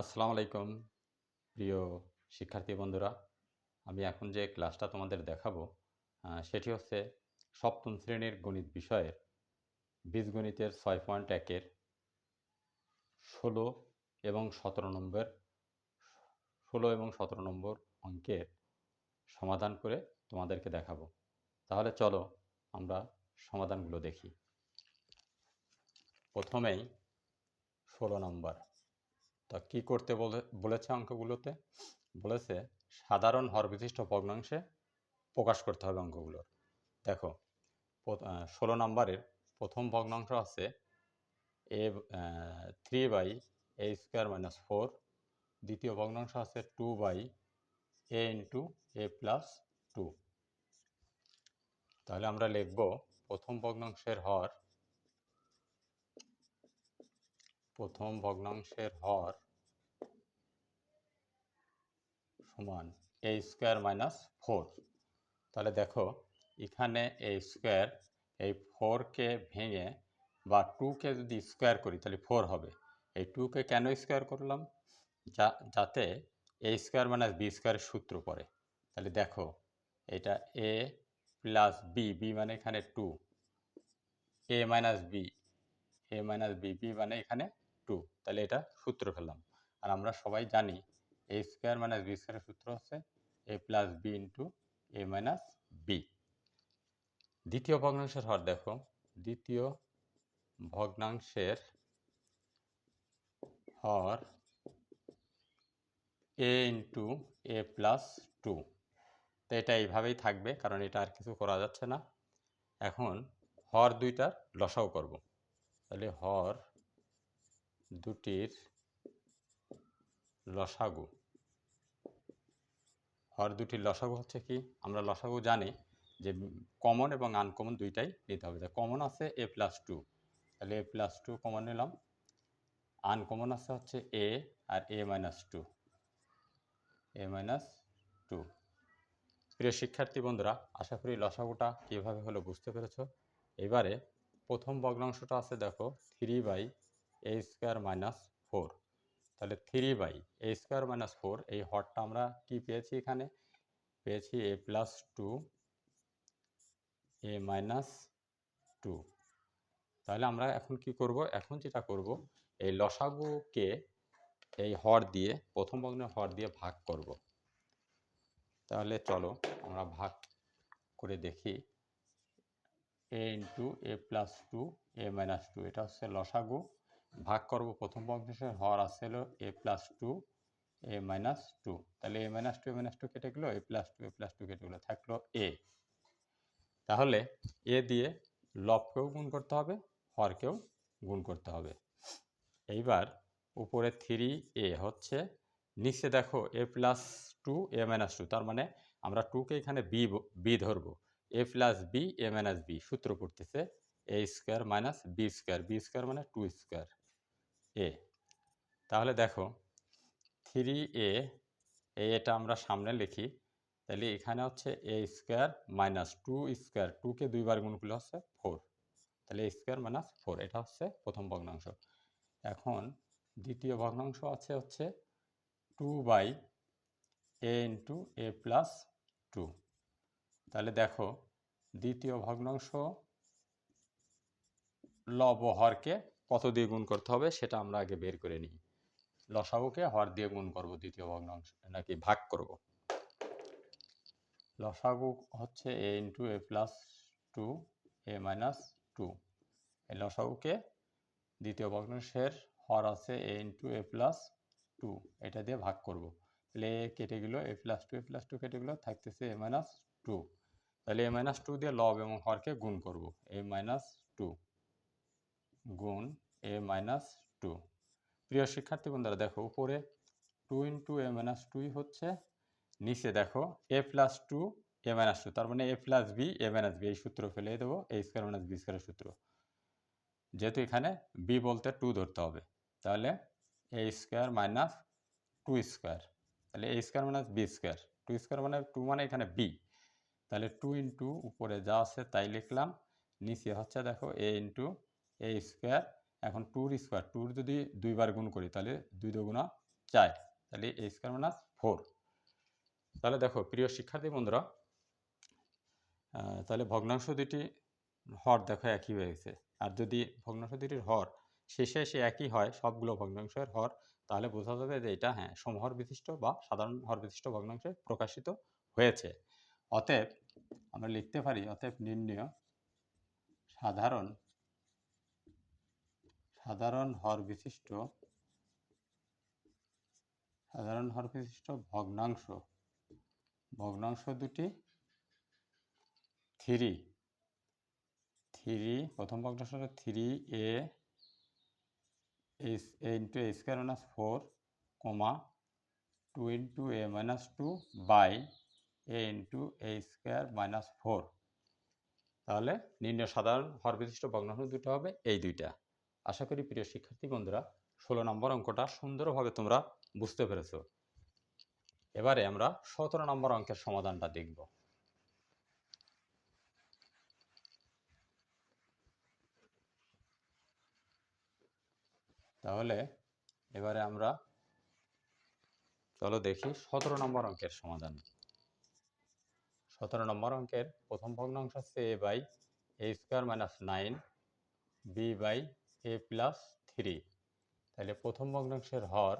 আসসালামু আলাইকুম, প্রিয় শিক্ষার্থী বন্ধুরা। আমি এখন যে ক্লাসটা তোমাদের দেখাবো সেটি হচ্ছে সপ্তম শ্রেণির গণিত বিষয়ের বীজগণিতের ছয় পয়েন্ট একের ষোলো এবং সতেরো নম্বর, ষোলো এবং সতেরো নম্বর অঙ্কের সমাধান করে তোমাদেরকে দেখাবো। তাহলে চলো আমরা সমাধানগুলো দেখি। প্রথমেই ষোলো নম্বর। তা কি করতে বলে, বলেছে অঙ্কগুলোতে? বলেছে, সাধারণ হর বিশিষ্ট ভগ্নাংশে প্রকাশ করতে হবে অঙ্কগুলোর। দেখো ষোলো নম্বরের প্রথম ভগ্নাংশ আছে A three by A square minus four দ্বিতীয় ভগ্নাংশ আছে two by A into A plus two তাহলে আমরা লিখব প্রথম ভগ্নাংশের হর প্রথম ভগ্নাংশের হর সমান এ স্কোয়ার মাইনাস ফোর তাহলে দেখো, এখানে এ স্কোয়ার এই ফোরকে ভেঙে বা টুকে যদি স্কোয়ার করি, তাহলে ফোর হবে। এই টুকে কেন স্কোয়ার করলাম? যা, যাতে এ স্কোয়ার মাইনাস বি স্কোয়ারের সূত্র পড়ে। তাহলে দেখো, এটা এ প্লাস বি বি মানে এখানে two A minus B A minus B B মানে এখানে টু তাহলে এটা সূত্র ফেললাম। আর আমরা সবাই জানি এ স্কোয়ার মাইনাস বি স্কোয়ারের সূত্র হচ্ছে A plus B into A minus B দ্বিতীয় ভগ্নাংশের হর দেখো, দ্বিতীয় ভগ্নাংশের হর A into A plus two তো এটা এইভাবেই থাকবে, কারণ এটা আর কিছু করা যাচ্ছে না। এখন হর দুইটার লসাও করব। তাহলে হর দুটির লসাগু। হর দুটির লসাগু হচ্ছে কি? আমরা লসাগু জানি যে কমন এবং আনকমন দুইটাই নিতে হবে। কমন আছে এ প্লাস টু তাহলে এ প্লাস টু কমন নিলাম। আনকমন আছে হচ্ছে A R A minus two A minus two প্রিয় শিক্ষার্থী বন্ধুরা, আশা করি লসাগুটা কীভাবে হলো বুঝতে পেরেছ? এবারে প্রথম ভগ্নাংশটা আছে দেখো three by A square minus four তাহলে three by A square minus four এই হরটা আমরা কি পেয়েছি এখানে? পেয়েছি A plus two A minus two তাহলে আমরা এখন কি করব? এখন যেটা করব, এই লসাগুকে এই হর দিয়ে, প্রথম ভগ্নের হর দিয়ে ভাগ করব। তাহলে চলো আমরা ভাগ করে দেখি। A into A plus two A minus two এটা হচ্ছে লসাগু। ভাগ করব প্রথম ভগ্নাংশের হর আসছিল A plus two A minus two তাহলে A minus two A minus two কেটে গেলো A plus two A plus two কেটে গেলো, থাকল এ তাহলে এ দিয়ে লবকেও গুণ করতে হবে, হরকেও গুণ করতে হবে। এইবার উপরে থ্রি এ হচ্ছে, নিচে দেখো A plus two A minus two তার মানে আমরা টুকে এখানে বি বি ধরবো। A plus B A minus B সূত্র পড়তেছে A square minus B square B square মানে টু স্কোয়ার এ। তাহলে দেখো, থ্রি এ এটা আমরা সামনে লিখি। তাহলে এখানে হচ্ছে A square minus two square টুকে দুইবার গুণ করলে হচ্ছে ফোর। তাহলে এ স্কোয়ার মাইনাস ফোর, এটা হচ্ছে প্রথম ভগ্নাংশ। এখন দ্বিতীয় ভগ্নাংশ আছে হচ্ছে two by A into A plus two. তাহলে দেখো, দ্বিতীয় ভগ্নাংশ লব হরকে কত দিয়ে গুণ করতে হবে, সেটা আমরা আগে বের করে নিই। লসাগুকে হর দিয়ে গুণ করব, দ্বিতীয় ভগ্নাংশ, নাকি ভাগ করব? লসাগু হচ্ছে A into A plus two A minus two এই লসাগুকে দ্বিতীয় ভগ্নাংশের হর আছে A into A plus two এটা দিয়ে ভাগ করব। তাহলে এ কেটে গেল A plus two A plus two কেটে গেলো, থাকতেছে এ মাইনাস টু তাহলে এ মাইনাস টু দিয়ে লব এবং হরকে গুণ করব এ মাইনাস টু গুণ এ মাইনাস টু। প্রিয় শিক্ষার্থী বন্ধুরা, দেখো উপরে টু ইন্টু এ মাইনাস টুই হচ্ছে, নিচে দেখো A plus two, A minus two, তার মানে A plus B, A minus B, এই সূত্র ফেলে দেবো, এ স্কোয়ার মাইনাস বি স্কোয়ারের সূত্র। যেহেতু এখানে বি বলতে টু ধরতে হবে, তাহলে A square minus two square, তাহলে A square minus B square, two square মানে টু মানে এখানে বি, তাহলে টু ইন্টু উপরে যা আছে তাই লিখলাম, নিচে হচ্ছে দেখো এ ইন্টু এ স্কোয়ার এখন টুর স্কোয়ার টুর যদি দুইবার গুণ করি, তাহলে দুই দুগুণা চার, তাহলে এ স্কোয়ার মাইনাস ফোর তাহলে দেখো, প্রিয় শিক্ষার্থী বন্ধুরা তাহলে ভগ্নাংশ দুটি হর দেখো একই হয়ে গেছে। আর যদি ভগ্নাংশ দুটির হর শেষে এসে একই হয়, সবগুলো ভগ্নাংশের হর, তাহলে বোঝা যাবে যে এটা হ্যাঁ সমহর বিশিষ্ট বা সাধারণ হর বিশিষ্ট ভগ্নাংশে প্রকাশিত হয়েছে। অতএব আমরা লিখতে পারি, অতএব নির্ণয় সাধারণ সাধারণ হর বিশিষ্ট, সাধারণ হর বিশিষ্ট ভগ্নাংশ। ভগ্নাংশ দুটি থ্রি। থ্রি, প্রথম ভগ্নাংশ হলো three A into A square minus four comma two into A minus two by A into A square minus four তাহলে নির্ণয় সাধারণ হর বিশিষ্ট ভগ্নাংশ দুটো হবে এই দুইটা। আশা করি প্রিয় শিক্ষার্থী বন্ধুরা, ষোলো নম্বর অঙ্কটা সুন্দরভাবে তোমরা বুঝতে পেরেছ। এবারে আমরা সতেরো নম্বর অঙ্কের সমাধানটা দেখব। তাহলে এবারে আমরা চলো দেখি সতেরো নম্বর অঙ্কের সমাধান। সতেরো নম্বর অঙ্কের প্রথম ভগ্নাংশ হচ্ছে A by A square minus nine B by A plus three. তাহলে প্রথম ভগ্নাংশের হর,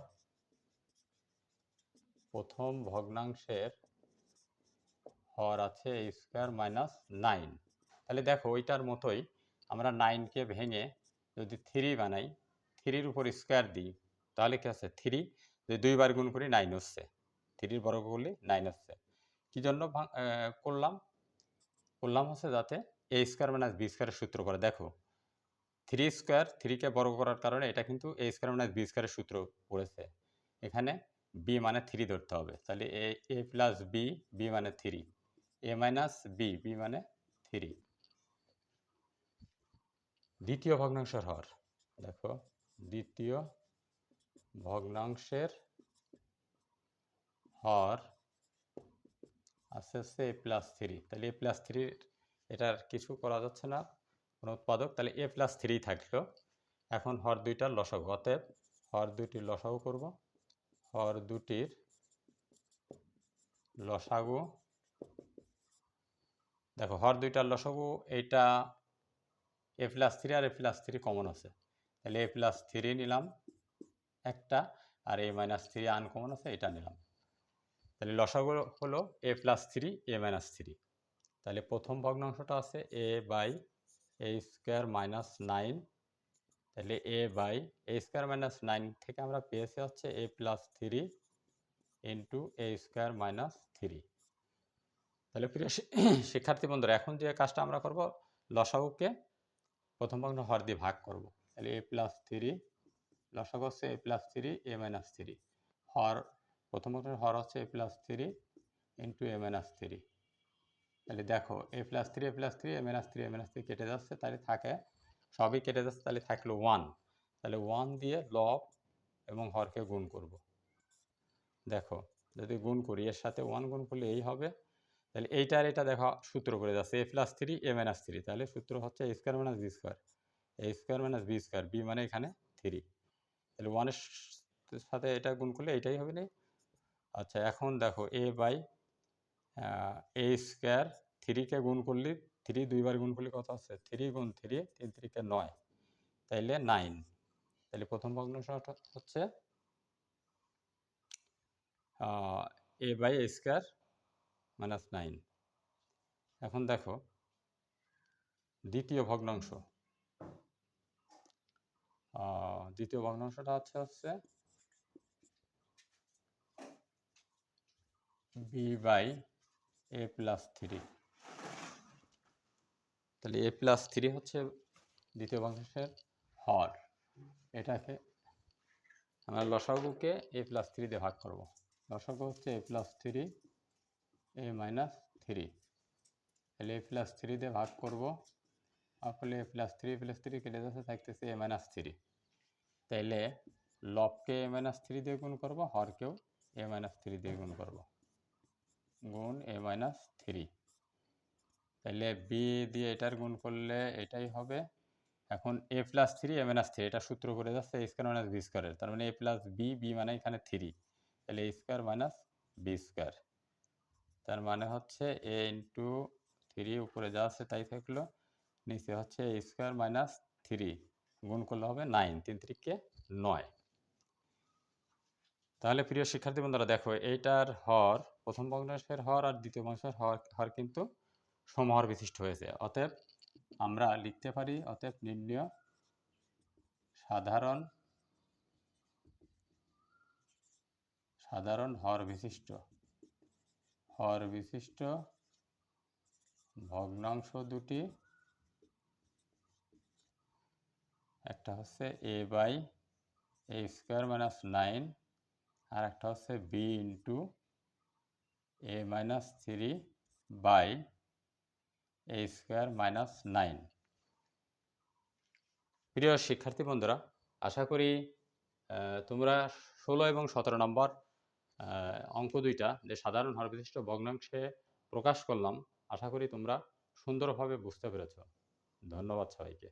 প্রথম ভগ্নাংশের হর আছে এ স্কোয়ার মাইনাস নাইন। তাহলে দেখো ওইটার মতোই আমরা নাইনকে ভেঙে যদি থ্রি বানাই, থ্রির উপর স্কোয়ার দিই, তাহলে কি আছে? থ্রি। যদি দুইবার গুণ করি, নাইন হচ্ছে। থ্রির বর্গ করলে নাইন হচ্ছে। কী জন্য করলাম? করলাম হচ্ছে যাতে এ স্কোয়ার মাইনাস বি স্কোয়ারের সূত্র করে। দেখো থ্রি স্কোয়ার থ্রিকে বর্গ করার কারণে এটা কিন্তু এ স্কোয়ার মাইনাস বি স্কোয়ারের সূত্র পড়েছে। এখানে বি মানে থ্রি ধরতে হবে। তাহলে A A plus B B মানে three A minus B B মানে থ্রি দ্বিতীয় ভগ্নাংশের হর। দেখো, দ্বিতীয় ভগ্নাংশের হর আস্তে আস্তে এ প্লাস থ্রি তাহলে এ প্লাস থ্রির এটার কিছু করা যাচ্ছে না। কোনো উৎপাদক, তাহলে এ প্লাস থ্রি থাকল। এখন হর দুইটার লসাগু, অতএব হর দুইটির লসাগু করব। হর দুটির লসাগু, দেখো হর দুইটার লসাগু এইটা এ প্লাস থ্রি আর এ প্লাস থ্রি কমন আছে। তাহলে এ প্লাস থ্রি নিলাম একটা আর এ মাইনাস থ্রি আনকমন আছে, এটা নিলাম। তাহলে লসাগু হলো A plus three A minus three তাহলে প্রথম ভগ্নাংশটা আছে A by A square minus nine তাহলে A by A square minus nine থেকে আমরা পেয়েছি হচ্ছে A plus three into A square minus three তাহলে প্রিয় শিক্ষার্থী বন্ধুরা, এখন যে কাজটা আমরা করব, লসাগুকে প্রথম ভগ্ন হর দিয়ে ভাগ করব। তাহলে এ প্লাস থ্রি লসাগু হচ্ছে A plus three A minus three হর, প্রথম হর হচ্ছে A plus three into A minus three তাহলে দেখো A plus three A plus three A minus three A minus three কেটে যাচ্ছে, তাহলে থাকে, সবই কেটে যাচ্ছে, তাহলে থাকল ওয়ান তাহলে ওয়ান দিয়ে লব এবং হরকে গুণ করব। দেখো, যদি গুণ করি, এর সাথে ওয়ান গুণ করলে এই হবে, তাহলে এইটার এটা দেখো, সূত্র করে যাচ্ছে A plus three A minus three তাহলে সূত্র হচ্ছে A square minus B square A square minus B square B মানে এখানে থ্রি তাহলে ওয়ানের সাথে এটা গুণ করলে এইটাই হবে না? আচ্ছা এখন দেখো এ বাই এ স্কোয়ার থ্রিকে গুণ করলে থ্রি দুইবার গুণ করলে কত আছে থ্রি গুণ থ্রি তিন থ্রিকে নয়। তাইলে নাইন তাহলে প্রথম ভগ্নাংশটা হচ্ছে A by A square minus nine এখন দেখো, দ্বিতীয় ভগ্নাংশ। দ্বিতীয় ভগ্নাংশটা হচ্ছে হচ্ছে B by A plus three তাহলে এ প্লাস থ্রি হচ্ছে দ্বিতীয় ভগ্নাংশের হর। এটাকে আমরা লসাগুকে এ প্লাস থ্রি দিয়ে ভাগ করব। লসাগু হচ্ছে A plus three A minus three তাহলে এ প্লাস থ্রি দিয়ে ভাগ করব। আসলে A plus three plus three কেটে যাচ্ছে, থাকতেছে এ মাইনাস থ্রি তাইলে লবকে এ মাইনাস থ্রি দিয়ে গুণ করব, হরকেও এ মাইনাস থ্রি দিয়ে গুণ করব। গুণ এ মাইনাস থ্রি তাহলে বি দিয়ে এটার গুণ করলে এটাই হবে। এখন A plus three A minus three এটা সূত্র করে যাচ্ছে স্কোয়ার মাইনাস বি স্কোয়ারের তার মানে এ প্লাস বি বি মানে এখানে থ্রি তাহলে স্কোয়ার মাইনাস বি স্কোয়ার তার মানে হচ্ছে এ ইন্টু থ্রি উপরে যা আছে তাই থাকল। নিচে হচ্ছে এ স্কোয়ার মাইনাস থ্রি গুণ করলে হবে নাইন তিন তিরিকে নয়। তাহলে প্রিয় শিক্ষার্থী বন্ধুরা, দেখো এইটার হর, প্রথম ভগ্নাংশের হর আর দ্বিতীয় ভগ্নাংশের হর হর কিন্তু সমহর বিশিষ্ট হয়েছে। অতএব আমরা লিখতে পারি, অতএব নির্ণয় সাধারণ সাধারণ হর বিশিষ্ট হর বিশিষ্ট ভগ্নাংশ দুটি, একটা হচ্ছে A by A square minus nine আর একটা হচ্ছে B into A minus three by A square minus nine প্রিয় শিক্ষার্থী বন্ধুরা, আশা করি তোমরা ষোলো এবং সতেরো নম্বর অঙ্ক দুইটা যে সাধারণ হর বিশিষ্ট ভগ্নাংশে প্রকাশ করলাম, আশা করি তোমরা সুন্দরভাবে বুঝতে পেরেছ। ধন্যবাদ সবাইকে।